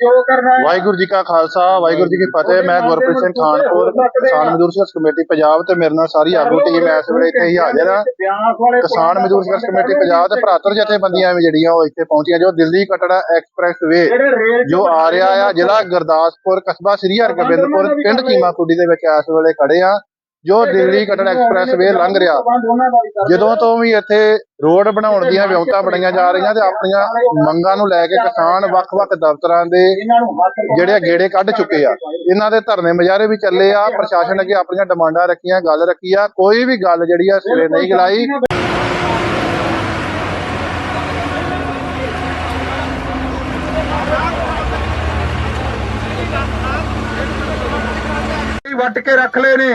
ਜੋ ਕਰਨਾ ਹੈ। ਵਾਹਿਗੁਰੂ ਜੀ ਕਾ ਖਾਲਸਾ ਵਾਹਿਗੁਰੂ ਜੀ ਕੀ ਫਤਿਹ। ਮੈਂ ਗੁਰਪ੍ਰੀਤ ਸਿੰਘ ਖਾਨਪੁਰ ਕਿਸਾਨ ਮਜ਼ਦੂਰ ਸੰਘਰਸ਼ ਕਮੇਟੀ ਪੰਜਾਬ ਤੇ ਮੇਰੇ ਨਾਲ ਸਾਰੀ ਆਗੂ ਟੀਮ ਇਸ ਵੇਲੇ ਇੱਥੇ ਹੀ ਹਾਜ਼ਰ ਆ। ਕਿਸਾਨ ਮਜ਼ਦੂਰ ਸੰਘਰਸ਼ ਕਮੇਟੀ ਪੰਜਾਬ ਤੇ ਭਰਾਤਰ ਜਥੇਬੰਦੀਆਂ ਵੀ ਜਿਹੜੀਆਂ ਉਹ ਇੱਥੇ ਪਹੁੰਚੀਆਂ ਜੋ ਦਿੱਲੀ ਕਟੜਾ ਐਕਸਪ੍ਰੈਸ ਵੇ ਜੋ ਆ ਰਿਹਾ ਆ ਜ਼ਿਲ੍ਹਾ ਗੁਰਦਾਸਪੁਰ ਕਸਬਾ ਸ੍ਰੀ ਹਰਗੋਬਿੰਦਪੁਰ ਪਿੰਡ ਚੀਮਾ ਕੁੱਡੀ ਦੇ ਵਿੱਚ ਇਸ ਵੇਲੇ ਖੜੇ ਆ। ਜੋ ਦਿੱਲੀ ਕਟੜਾ ਐਕਸਪ੍ਰੈਸ ਵੇ ਲੰਘ ਰਿਹਾ। ਜਦੋਂ ਤੋਂ ਵੀ ਇੱਥੇ ਰੋਡ ਬਣਾਉਣ ਦੀਆਂ ਵਿਉਂਤਾਂ ਬਣਾਈਆਂ ਜਾ ਰਹੀਆਂ ਤੇ ਆਪਣੀਆਂ ਮੰਗਾਂ ਨੂੰ ਲੈ ਕੇ ਕਿਸਾਨ ਵੱਖ-ਵੱਖ ਦਫ਼ਤਰਾਂ ਦੇ ਜਿਹੜੇ ਗੇੜੇ ਕੱਢ ਚੁੱਕੇ ਆ। ਇਹਨਾਂ ਦੇ ਧਰਨੇ ਮੁਜ਼ਾਹਰੇ ਵੀ ਚੱਲੇ ਆ ਪ੍ਰਸ਼ਾਸਨ ਅੱਗੇ ਆਪਣੀਆਂ ਡਿਮਾਂਡਾਂ ਰੱਖੀਆਂ ਗੱਲ ਰੱਖੀ ਆ। ਕੋਈ ਵੀ ਗੱਲ ਜਿਹੜੀ ਆ ਸਿਰੇ ਨਹੀਂ ਗਲਾਈ। ਵੱਟ ਕੇ ਰੱਖ ਲਏ ਨੇ।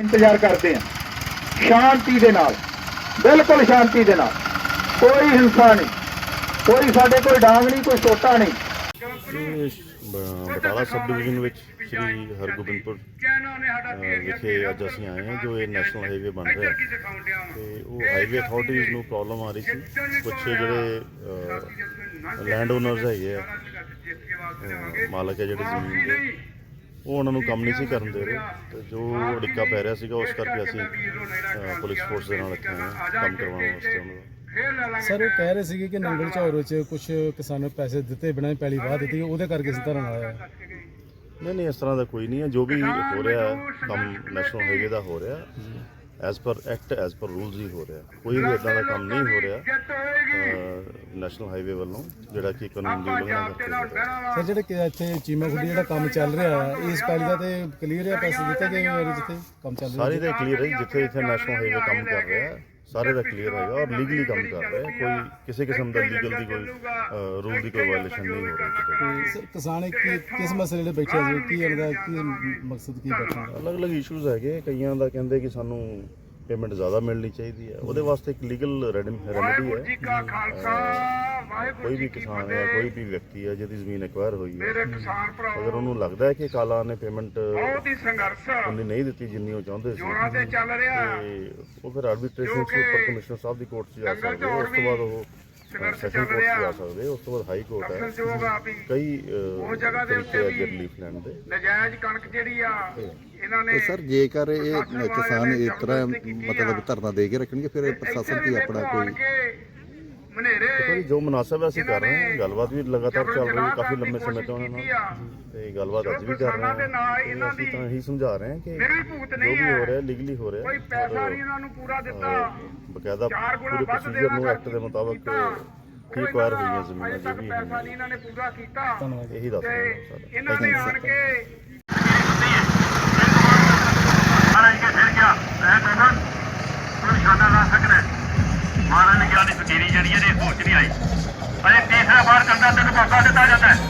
ਇੰਤਜ਼ਾਰ ਕਰਦੇ ਹਾਂ। ਸ਼ਾਂਤੀ ਦੇ ਨਾਲ, ਬਿਲਕੁਲ ਸ਼ਾਂਤੀ ਦੇ ਨਾਲ। ਕੋਈ ਹਿੰਸਾ ਨਹੀਂ। ਕੋਈ ਸਾਡੇ ਕੋਈ ਡਾਂਗ ਨਹੀਂ, ਕੋਈ ਛੋਟਾ ਨਹੀਂ। ਬ- ਬਟਾਲਾ ਸਬ ਡਿਵੀਜ਼ਨ ਵਿੱਚ ਸ੍ਰੀ ਹਰਗੋਬਿੰਦਪੁਰ ਅ, ਵਿਖੇ ਅੱਜ ਅਸੀਂ ਆਏ ਹਾਂ ਜੋ ਇਹ ਨੈਸ਼ਨਲ ਹਾਈਵੇ ਬਣ ਰਿਹਾ ਤੇ ਉਹ ਹਾਈਵੇ ਅਥਾਰਟੀਜ਼ ਨੂੰ ਪ੍ਰੋਬਲਮ ਆ ਰਹੀ ਸੀ। ਕੁਝ ਜਿਹੜੇ ਲੈਂਡ ਓਨਰਸ ਹੈਗੇ ਆ ਅ, ਮਾਲਕ ਹੈ ਜਿਹੜੇ ਜ਼ਮੀਨ ਦੇ ਉਹ ਉਹਨਾਂ ਨੂੰ ਕੰਮ ਨਹੀਂ ਸੀ ਕਰਨ ਦੇ ਰਹੇ। ਤੇ ਜੋ ਅੜਿੱਕਾ ਪੈ ਰਿਹਾ ਸੀਗਾ ਉਸ ਕਰਕੇ ਅਸੀਂ ਅ, ਪੁਲਿਸ ਫੋਰਸ ਦੇ ਨਾਲ ਇੱਥੇ ਆਏ ਹਾਂ ਕੰਮ ਕਰਵਾਉਣ ਵਾਸਤੇ ਉਹਨਾਂ ਦਾ। ਸਰ ਉਹ ਕਹਿ ਰਹੇ ਸੀਗੇ ਕਿ ਨੰਗਲ ਝੌਰ ਚ ਕੁਝ ਕਿਸਾਨਾਂ ਨੂੰ ਪੈਸੇ ਦਿੱਤੇ ਬਿਨਾਂ ਹੀ ਪੈਲੀ ਵਾਹ ਦਿੱਤੀ ਉਹਦੇ ਕਰਕੇ ਇਸ ਤਰ੍ਹਾਂ ਆਇਆ ਹੈ। ਨਹੀਂ ਨਹੀਂ ਇਸ ਤਰ੍ਹਾਂ ਦਾ ਕੋਈ ਨਹੀਂ ਹੈ। ਜੋ ਵੀ ਹੋ ਰਿਹਾ ਹੈ, ਕੰਮ ਨੈਸ਼ਨਲ ਹਾਈਵੇ ਦਾ ਹੋ ਰਿਹਾ as per act as per rules ਹੀ ਹੋ ਰਿਹਾ। ਕੋਈ ਵੀ ਇਦਾਂ ਦਾ ਕੰਮ ਨਹੀਂ ਹੋ ਰਿਹਾ ਨੈਸ਼ਨਲ ਹਾਈਵੇ ਵੱਲੋਂ ਜਿਹੜਾ ਕਿ ਕਾਨੂੰਨ ਦੀ ਉਲੰਘਣਾ ਕਰਕੇ ਹੋ ਰਿਹਾ। ਸਰ ਜਿਹੜੇ ਕਿ ਇੱਥੇ ਚੀਮਾ ਖੁੱਡੀ ਜਿਹੜਾ ਕੰਮ ਚੱਲ ਰਿਹਾ ਹੈ ਇਸ ਪੈਲੀ ਦਾ ਤੇ ਕਲੀਅਰ ਹੈ ਪੈਸੇ ਦਿੱਤੇ ਗਏ ਹੋਏ ਨੇ ਜਿੱਥੇ ਕੰਮ ਚੱਲ ਰਿਹਾ। ਸਾਰੇ ਦਾ ਕਲੀਅਰ ਹੈ ਜਿੱਥੇ ਜਿੱਥੇ ਨੈਸ਼ਨਲ ਹਾਈਵੇ ਕੰਮ ਕਰ ਰਿਹਾ। ਹੈ ਸਾਰੇ ਦਾ ਕਲੀਅਰ ਹੈਗਾ। ਔਰ ਲੀਗਲੀ ਕੰਮ ਕਰ ਰਿਹਾ ਹੈ ਕੋਈ ਕਿਸੇ ਕਿਸਮ ਦਾ ਲੀਗਲ ਦੀ ਕੋਈ ਰੂਲ ਦੀ ਕੋਈ ਵਾਇਲੇਸ਼ਨ ਨਹੀਂ ਹੋ ਰਹੀ ਕਿਤੇ ਤੇ ਸਰ ਕਿਸਾਨ ਕੀ ਕਿਸ ਮਸਲੇ ਦੇ ਬੈਠੇ ਜੀ? ਕੀ ਇਹਨਾਂ ਦਾ ਕੀ ਮਕਸਦ ਕੀ ਬੈਠਾ ਅਲੱਗ-ਅਲੱਗ ਇਸ਼ੂਜ਼ ਹੈਗੇ। ਕਈਆਂ ਦਾ ਕਹਿੰਦੇ ਕਿ ਸਾਨੂੰ ਪੇਮੈਂਟ ਜ਼ਿਆਦਾ ਮਿਲਣੀ ਚਾਹੀਦੀ ਹੈ। ਉਹਦੇ ਵਾਸਤੇ ਇੱਕ ਲੀਗਲ ਰੈਮੇਡੀ ਹੈ। ਕੋਈ ਵੀ ਕਿਸਾਨ ਹੈ ਕੋਈ ਵੀ ਵਿਅਕਤੀ ਹੈ ਜਿਹਦੀ ਜ਼ਮੀਨ ਐਕਵਾਇਰ ਹੋਈ ਹੈ। ਅਗਰ ਉਹਨੂੰ ਲੱਗਦਾ ਹੈ ਕਿ ਕਾਲਾ ਨੇ ਪੇਮੈਂਟ ਬਹੁਤ ਹੀ ਸੰਘਰਸ਼ ਉਹਨੇ ਨਹੀਂ ਦਿੱਤੀ ਜਿੰਨੀ ਉਹ ਚਾਹੁੰਦੇ ਸੀ। ਉਹਨਾਂ ਤੇ ਚੱਲ ਰਿਹਾ। ਉਹ ਫਿਰ ਆਰਬਿਟ੍ਰੇਸ਼ਨ ਚ ਉੱਪਰ ਕਮਿਸ਼ਨਰ ਸਾਹਿਬ ਦੀ ਕੋਰਟ 'ਚ ਜਾ ਸਕਦੇ। ਉਸ ਤੋਂ ਬਾਅਦ ਉਹ ਸੈਸ਼ਨ ਕੋਰਟ 'ਚ ਜਾ ਸਕਦੇ ਆ। ਉਸ ਤੋਂ ਬਾਅਦ ਹਾਈ ਕੋਰਟ ਹੈ। ਵੀ। ਕਈ ਅਹ, ਜਗ੍ਹਾ ਦੇ ਰਿਲੀਫ ਲੈਣ ਦੇ। ਨਜਾਇਜ਼ ਕਣਕ ਜਿਹੜੀ ਆ ਇਹਨਾਂ ਨੇ ਸਰ ਜੇਕਰ ਇਹ ਕਿਸਾਨ ਇਸ ਤਰ੍ਹਾਂ ਮਤਲਬ ਧਰਨਾ ਦੇ ਕੇ ਰੱਖਣਗੇ ਫਿਰ ਪ੍ਰਸ਼ਾਸਨ ਕੀ ਆਪਣਾ ਕੋਈ ਦੇਖੋ ਜੀ ਜੋ ਮੁਨਾਸਬ ਹੈ ਅਸੀਂ ਕਰ ਰਹੇ ਹਾਂ। ਗੱਲਬਾਤ ਵੀ ਲਗਾਤਾਰ ਚੱਲ ਰਹੀ ਹੈ ਕਾਫੀ ਲੰਬੇ ਸਮੇਂ ਤੋਂ ਉਹਨਾਂ ਨਾਲ ਤੇ ਗੱਲਬਾਤ ਅੱਜ ਵੀ ਕਰ ਰਹੇ ਹਾਂ। ਅਸੀਂ ਤਾਂ ਇਹੀ ਸਮਝਾ ਰਹੇ ਹਾਂ ਕਿ ਮੇਰੀ ਭੂਤ ਜੋ ਨਹੀਂ ਵੀ ਹੈ ਰਿਹਾ ਲੀਗਲੀ ਹੋ ਰਿਹਾ। ਕੋਈ ਪੈਸਾ ਨਹੀਂ ਇਹਨਾਂ ਨੂੰ ਪੂਰਾ ਦਿੱਤਾ। ਬਕਾਇਦਾ ਪੂਰੇ ਵੱਧ ਪ੍ਰੋਸੀਜਰ ਨੂੰ ਐਕਟ ਦੇ ਮੁਤਾਬਕ ਹੀ ਅਕਵਾਇਰ ਹੋਈਆਂ ਜ਼ਮੀਨਾਂ ਜੋ ਵੀ ਪੈਸਾ ਨਹੀਂ ਇਹਨਾਂ ਨੇ ਪੂਰਾ ਕੀਤਾ। ਧੰਨਵਾਦ। ਇਹੀ ਦੱਸ ਰਹੇ ਹਾਂ ਇਹਨਾਂ ਨੇ ਆਣ ਕੇ ਮਹਾਰਾਜ ਨੇ जाते तो पहुंचा देता जाता है